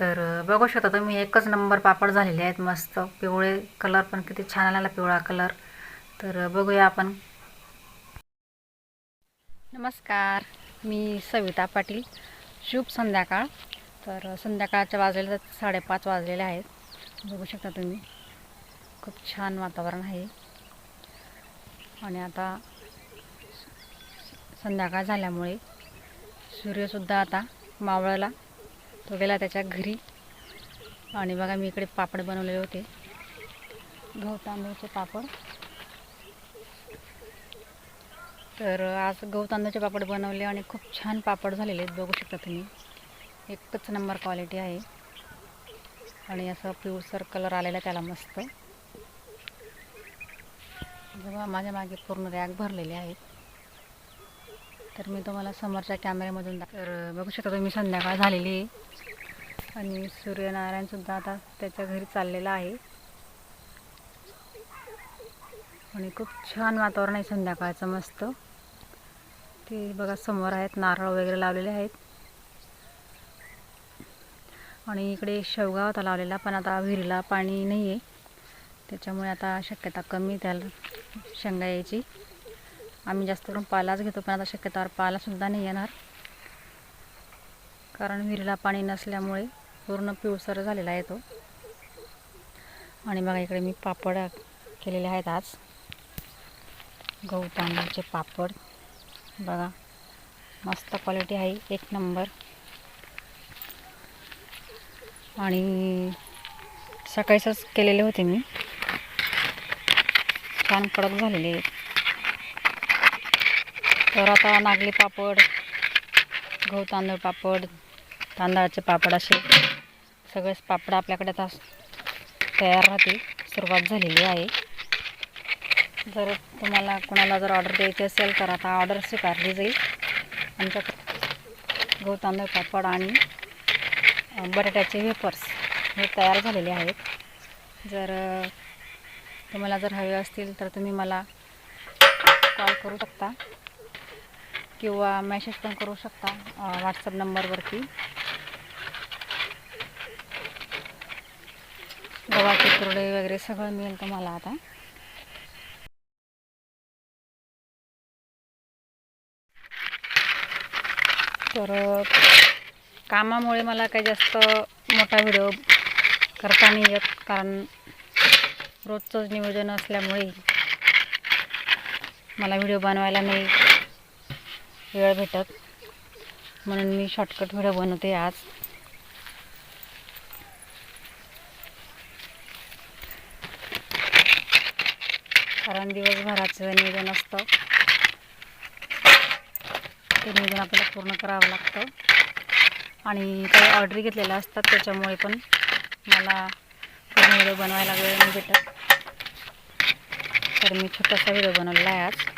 तर बघू शकता तुम्ही एकच नंबर पापड झालेले आहेत मस्त. पिवळे कलर पण किती छान आलेला पिवळा कलर. तर बघूया आपण. नमस्कार. मी सविता पाटील. शुभ संध्याकाळ. तर संध्याकाळच्या वाजलेले साडेपाच वाजलेले आहेत. बघू शकता तुम्ही. खूप छान वातावरण आहे. आणि आता संध्याकाळ झाल्यामुळे सूर्यसुद्धा आता मावळाला. तो गेला त्याच्या घरी. आणि बघा मी इकडे पापड बनवलेले होते. गहू तांदूळचे पापड. तर आज गहू तांदूळचे पापड बनवले आणि खूप छान पापड झालेले आहेत. बघू शकता तुम्ही. एकच नंबर क्वालिटी आहे. आणि असं पिवळसर कलर आलेला त्याला मस्त. बघा माझ्या मागे पूर्ण रॅक भरलेले आहेत. तर मी तुम्हाला समोरच्या कॅमेऱ्यामधून तर बघू शकता तुम्ही संध्याकाळ झालेली आहे. आणि सूर्यनारायणसुद्धा आता त्याच्या घरी चाललेला आहे. आणि खूप छान वातावरण आहे संध्याकाळचं मस्त. ते बघा समोर आहेत नारळ वगैरे लावलेले आहेत. आणि इकडे शेवगा होता लावलेला पण आता विहिरीला पाणी नाही आहे त्याच्यामुळे आता शक्यता कमी त्याला शेंगा यायची. आम्ही जास्त करून पालाच घेतो पण आता शक्यतावर पालासुद्धा नाही येणार. कारण विहिरीला पाणी नसल्यामुळे पूर्ण पिवसर झालेला आहे तो. आणि बघा इकडे मी पापड केलेले आहेत आज. गहू तांदूळचे पापड. बघा मस्त क्वालिटी आहे एक नंबर. आणि सकाळीच केलेले होते मी. छान कडक झालेले आहेत. तर आता नागली पापड गहू तांदूळ पापड तांदळाचे पापड असे सगळेच पापड आपल्याकडे आता तयार राहतील. सुरुवात झालेली आहे. जर तुम्हाला कोणाला जर ऑर्डर द्यायची असेल तर आता ऑर्डर स्वीकारली जाईल. आमच्याकडे गहू तांदूळ पापड आणि बटाट्याचे वेफर्स हे तयार झालेले आहेत. जर तुम्हाला जर हवे असतील तर तुम्ही मला कॉल करू शकता. किंवा मेसेज पण करू शकता व्हॉट्सअप नंबरवरती गव्हाचे तुरडे वगैरे सगळं मिळेल तुम्हाला आता. तर कामामुळे मला काही जास्त मोठा व्हिडिओ करता नाही येत कारण रोजचंच नियोजन असल्यामुळे मला व्हिडिओ बनवायला नाही वेळ भेटत. म्हणून मी शॉर्टकट व्हिडिओ बनवते आज. कारण दिवसभराचं नियोजन असतं. ते नियोजन आपल्याला पूर्ण करावं लागतं. आणि काही ऑर्डरी घेतलेल्या असतात त्याच्यामुळे पण मला पूर्ण व्हिडिओ बनवायला वेळ नाही भेटत. तर मी छोटासा व्हिडिओ बनवलेला आहे आज.